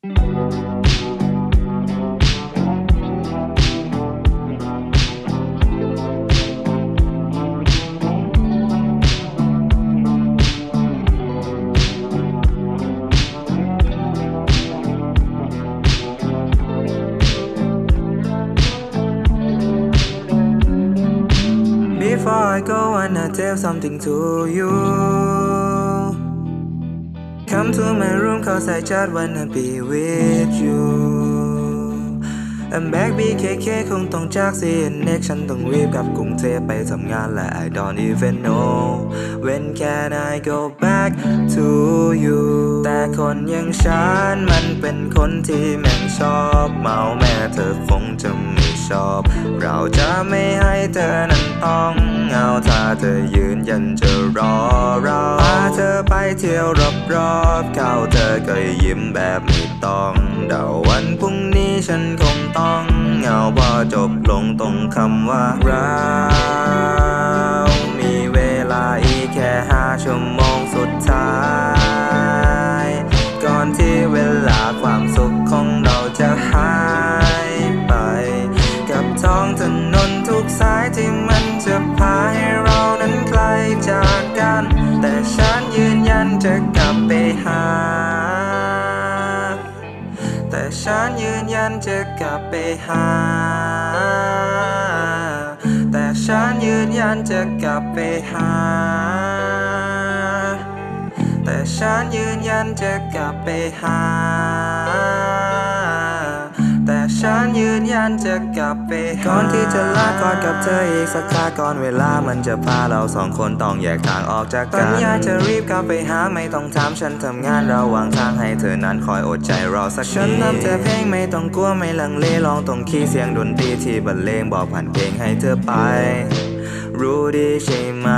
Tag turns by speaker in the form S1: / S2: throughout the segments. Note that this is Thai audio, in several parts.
S1: Before I go, wanna tell something to you. Come to my room, cause I just wanna be with you. I'm back BKK คงต้องจาก CNX ฉันต้องรีบกลับกรุงเทพไปทำงานและ I don't even know when can I go back to you แต่คนอย่างฉันมันเป็นคนที่แม่งชอบ เมาแม่เธอคงจะไม่ชอบ เราจะไม่ให้เธอ เธอยืนยันจะรอเราพาเธอไปเที่ยวรอบๆเข้าเธอก็ยิ้มแบบไม่ต้องเดาวันพรุ่งนี้ฉันคงต้องเหงาพอจบลงตรงคำว่าเรามีเวลาอีกแค่ห้าชั่วโมง ฉันยืนยันจะกลับไปหา แต่ฉันยืนยันจะกลับไปหา แต่ฉันยืนยันจะกลับไปหา ฉันยืนยันจะกลับไปก่อนที่จะลากอดกับเธออีกสักคราก่อนเวลามันจะพาเราสองคนต้องแยกทางออกจากกันอยากจะรีบกลับไปหาไม่ต้องถามฉันทำงานระหว่างทางให้เธอนั้นคอยอดใจรอสักทีฉันนำแต่เพลงไม่ต้องกลัวไม่ลังเลลองตรงคีย์เสียงดนตรีที่บรรเลงบอกผ่านเพลงให้เธอไปรู้ดีใช่ไหม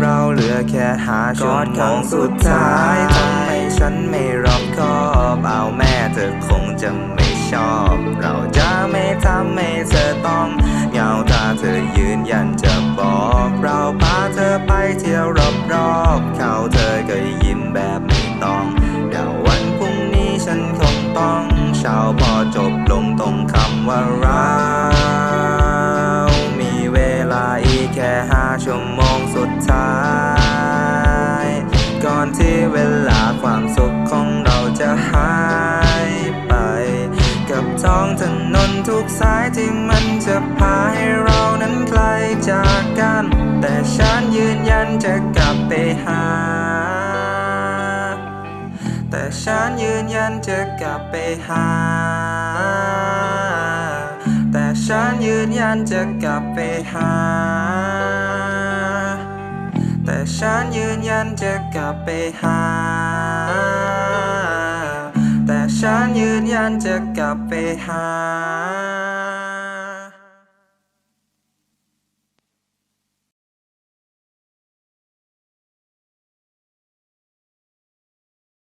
S1: เราเหลือแค่หาชั่วโมงสุดท้ายทำให้ฉันไม่รอบคอบเอาแม่เธอคงจะไม่ ชอบ เราจะไม่ทำให้เธอต้องเหงาถ้าเธอยืนยันจะบอก เราพาเธอไปเที่ยวรอบๆเขาเธอก็ยิ้มแบบไม่ต้องเดาวันพรุ่งนี้ฉันคงต้องเช้าพอจบลงตรงคำว่าเรา มันจะพาให้เรานั้นไกลจากกัน แต่ฉันยืนยันจะกลับไปหา แต่ฉันยืนยันจะกลับไปหา แต่ฉันยืนยันจะกลับไปหา แต่ฉันยืนยันจะกลับไปหา แต่ฉันยืนยันจะกลับไปหา